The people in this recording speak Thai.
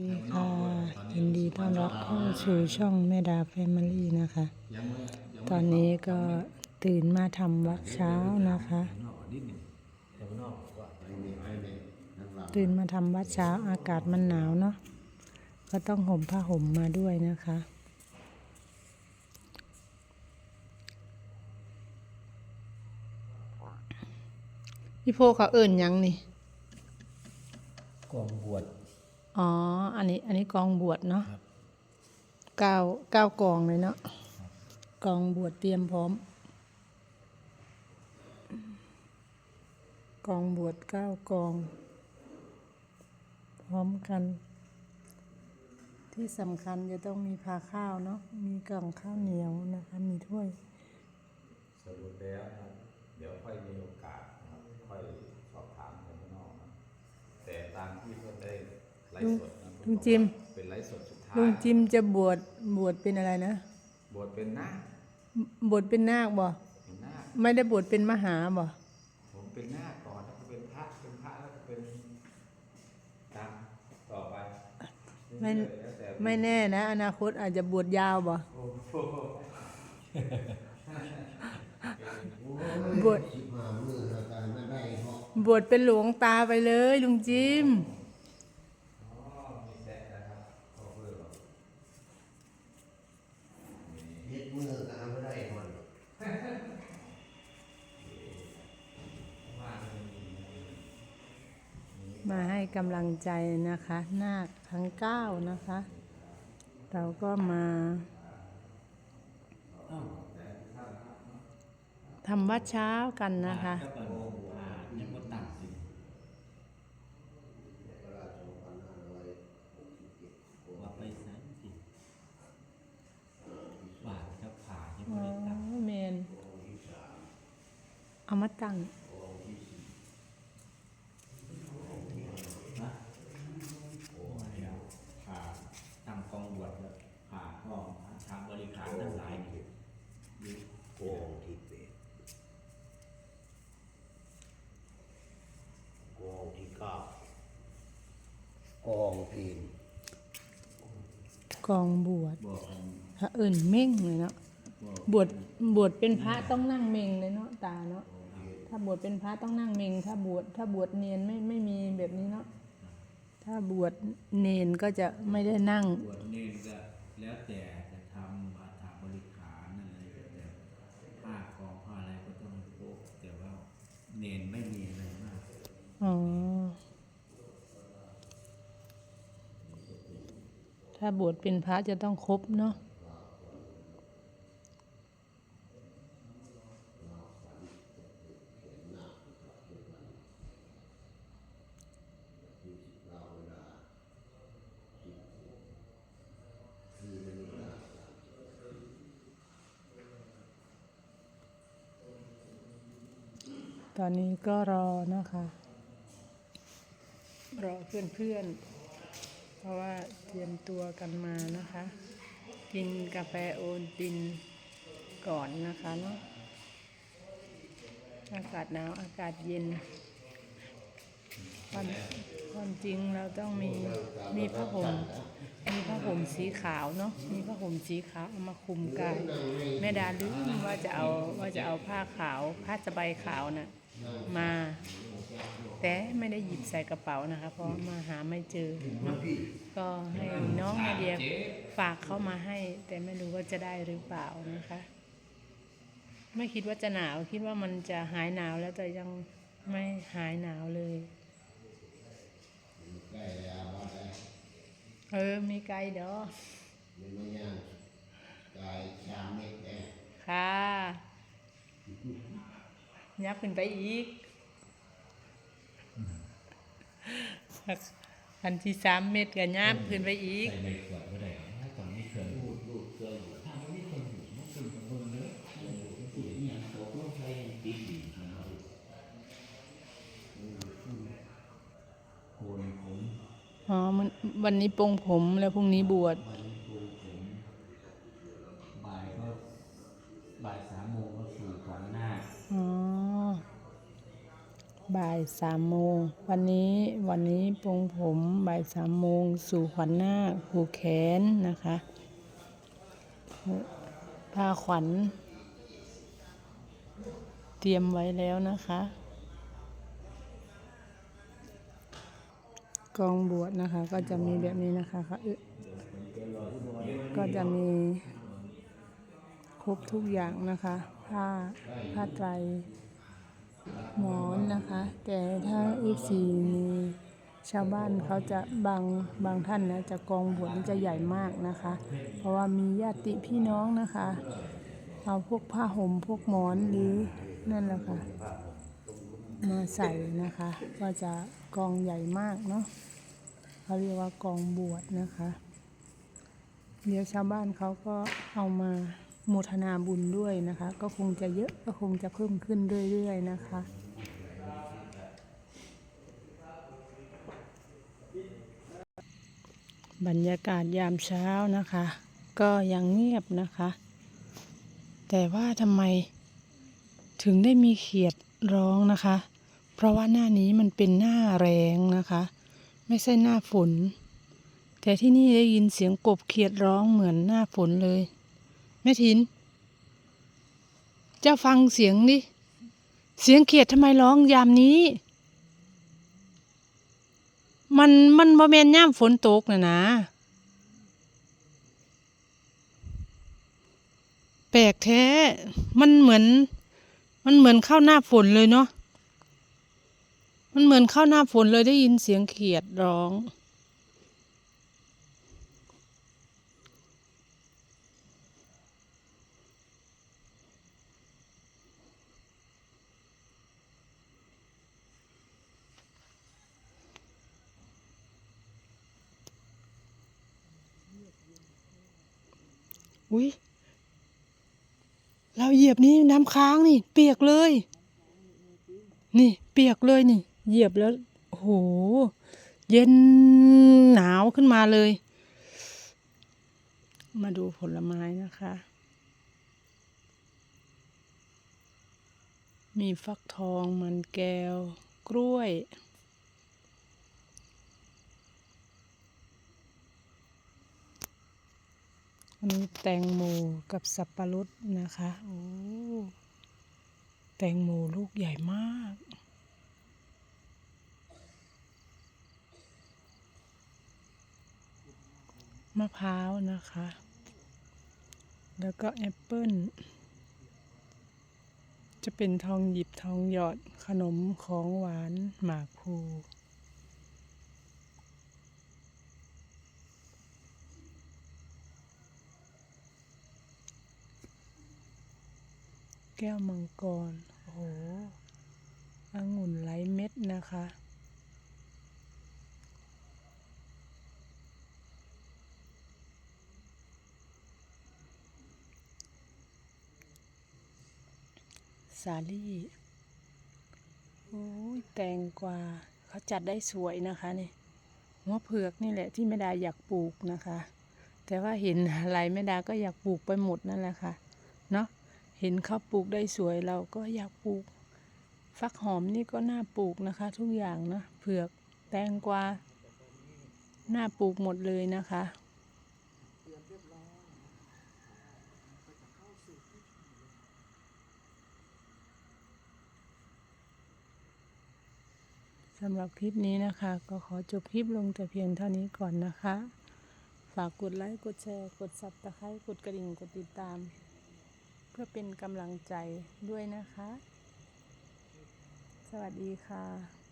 ดีค่ะยินดีต้อนรับเข้าสู่ช่องแม่ดาแฟมิลี่นะคะยังไม่ยังตอนนี้ก็ตื่นมาทำวัดเช้านะคะนอกนิดหนึ่งแต่ข้างนอกว่าตื่นมาทำวัดเช้าอากาศมันหนาวเนาะก็ต้องห่มผ้าห่มมาด้วยนะคะ พี่โพเขาเอิ่นหยังนี่กองบวช อ๋อ อันนี้ อันนี้กองบวชเนาะเก้าเก้ากองเลยเนาะกองบวชเตรียมพร้อม กองบวชเก้ากอง พร้อมกัน ที่สำคัญจะต้องมีพาข้าวเนาะมีกล่องข้าวเหนียวนะคะ มีถ้วย สรุปแล้วนะเดี๋ยวค่อยมีโอกาสนะครับค่อยสอบถามกันข้างนอกนะแต่ตามที่เพื่อนได้ ไลฟ์สดนะลุงจิม เป็นไลฟ์สดสุดท้ายลุงจิมจะบวชบวชเป็นอะไรนะ บวชเป็นนาคบวชเป็นนาคบ่ เป็นนาคไม่ได้บวชเป็นมหาบ่ ผมเป็นนาคก่อนแล้วก็เป็นพระเป็นพระแล้วก็เป็นตามต่อไปไม่ เรื่อยๆแล้วแต่ไม่แน่นะ อนาคตอาจจะบวชยาวบ่ โอ้โหบวชบวชเป็นหลวงตาไปเลยลุงจิม อ๋อมีแซะนะครับขอเพื่อบอก เฮ็ดมือก็เอาไม่ได้คนมาให้กำลังใจนะคะนาคทั้งเก้านะคะ เราก็มาทำวัดเช้ากันนะคะ ก็เปิดผ่ายังก็ต่ำสิ เวลาสองพันห้าร้อยหกสิบเจ็ด ว่าไปนั้นสิบาทก็ผ่ายัง อ๋ ไม่ อ ได้ต่ำ เมน เอามาตั้งนะโอ้ยแล้วผ่าทำกองบวชแล้วผ่าห้องทำบริการทั้งหลายนี่อยู่กองที่แปดกองที่เก้ากองทีมกองบวชบอกกันพระเอิญเม่งเลยเนาะบอกบวชบวชเป็นพระต้องนั่งเมงเลยเนาะตาเนาะ ถ้าบวชเป็นพระต้องนั่งเมง ถ้าบวชถ้าบวชเนียนไม่ไม่มีแบบนี้เนาะถ้าบวชเนนก็จะไม่ได้นั่ง บวชเนรก็แล้วแต่จะทำอาถาบริขารนั่นอะไรก็แต่ผ้ากองผ้าอะไรก็ต้องโพกแต่ว่าเนรไม่มีอะไรมากอ๋อถ้าบวชเป็นพระจะต้องครบเนาะ ตอนนี้ก็รอนะคะ รอเพื่อนๆ เพราะว่าเตรียมตัวกันมานะคะ กินกาแฟโอนตินก่อนนะคะเนาะอากาศหนาวอากาศเย็นความความจริงเราต้องมีมีผ้าห่มมีผ้าห่มสีขาวเนาะมีผ้าห่มสีขาวเอามาคลุมกายแม่ดาลืมว่าจะเอาว่าจะเอาผ้าขาวผ้าสบายขาวน่ะ มา แต่ไม่ได้หยิบใส่กระเป๋านะคะ เพราะมาหาไม่เจอเนาะก็ให้น้องนาเดียฝากเข้ามาให้ แต่ไม่รู้ว่าจะได้หรือเปล่านะคะ ไม่คิดว่าจะหนาวคิดว่ามันจะหายหนาวแล้วแต่ยังไม่หายหนาวเลยเออ มีไกลเด้อค่ะ ยับขึ้นไปอีก อันที่สามเมตรก็ยับขึ้นไปอีก ใส่ในขวดก็ได้ถ้าตอนนี้เคยรูดรูดเคยอยู่ถ้าไม่มีคนอยู่มันเป็นคนเยอะสีเนี่ยตกลงไปตีดีนะครับโคนผมอ๋อมันวันนี้ปรงผมแล้วพรุ่งนี้บวช วันนี้โคนผมบ่ายก็บ่าย สามโมง วันนี้วันนี้ปรงผมบ่ายสามโมง สู่ขวัญหน้าคผูแขนนะคะผ้าขวัญ เตรียมไว้แล้วนะคะ กองบวชนะคะ ก็จะมีแบบนี้นะคะค่ะเอ๊ะก็จะมีครบทุกอย่างนะคะ ผ้าผ้าไตร หมอนนะคะ แต่ถ้าอีซีมีชาวบ้านเขาจะบางบางท่านนะจะกองบวชนี่จะใหญ่มากนะคะ เพราะว่ามีญาติพี่น้องนะคะ เอาพวกผ้าห่มพวกหมอนหรือนั่นแหละค่ะมาใส่นะคะ ก็จะกองใหญ่มากเนาะเขาเรียกว่ากองบวชนะคะ เดี๋ยวชาวบ้านเขาก็เอามา โมทนาบุญด้วยนะคะ ก็คงจะเยอะก็คงจะเพิ่มขึ้นเรื่อยๆนะคะบรรยากาศยามเช้านะคะ ก็ยังเงียบนะคะ แต่ว่าทำไมถึงได้มีเขียดร้องนะคะ เพราะว่าหน้านี้มันเป็นหน้าแรงนะคะ ไม่ใช่หน้าฝน แต่ที่นี่ได้ยินเสียงกบเขียดร้องเหมือนหน้าฝนเลย แม่ทินเจ้าฟังเสียงดิเสียงเขียดทำไมร้องยามนี้ มันมันบ่แม่นย่ามฝนตกนะนะ แปลกแท้ มันเหมือน มันเหมือนเข้าหน้าฝนเลยเนาะมันเหมือนเข้าหน้าฝนเลยได้ยินเสียงเขียดร้อง อุ้ยเราเหยียบนี่น้ำค้างนี่ เปียกเลย นี่ เปียกเลยนี่ เหยียบแล้วโอ้โหเย็นหนาวขึ้นมาเลย มาดูผลไม้นะคะ มีฟักทองมันแก้ว กล้วย อันนี้แตงโมกับสับปะรดนะคะโอ้แตงโมลูกใหญ่มาก มะพร้าวนะคะ แล้วก็แอปเปิ้ลจะเป็นทองหยิบทองหยอดขนมของหวานหมากพลู แก้วมังกร โอ้โหองุ่นไร้เม็ดนะคะ สาลี่ โอ้ยแตงกวาเขาจัดได้สวยนะคะนี่หัวเผือกนี่แหละที่แม่ดาอยากปลูกนะคะ แต่ว่าเห็นอะไรแม่ดาก็อยากปลูกไปหมดนั่นแหละค่ะ เนาะ เห็นเขาปลูกได้สวยเราก็อยากปลูก ฟักหอมนี่ก็น่าปลูกนะคะ ทุกอย่างนะเผือกแตงกวาน่าปลูกหมดเลยนะคะสำหรับคลิปนี้นะคะ ก็ขอจบคลิปลงแต่เพียงเท่านี้ก่อนนะคะ ฝากกดไลค์ กดแชร์ กดซับตะไคร้กดกระดิ่ง กดติดตาม เพื่อเป็นกำลังใจด้วยนะคะ สวัสดีค่ะ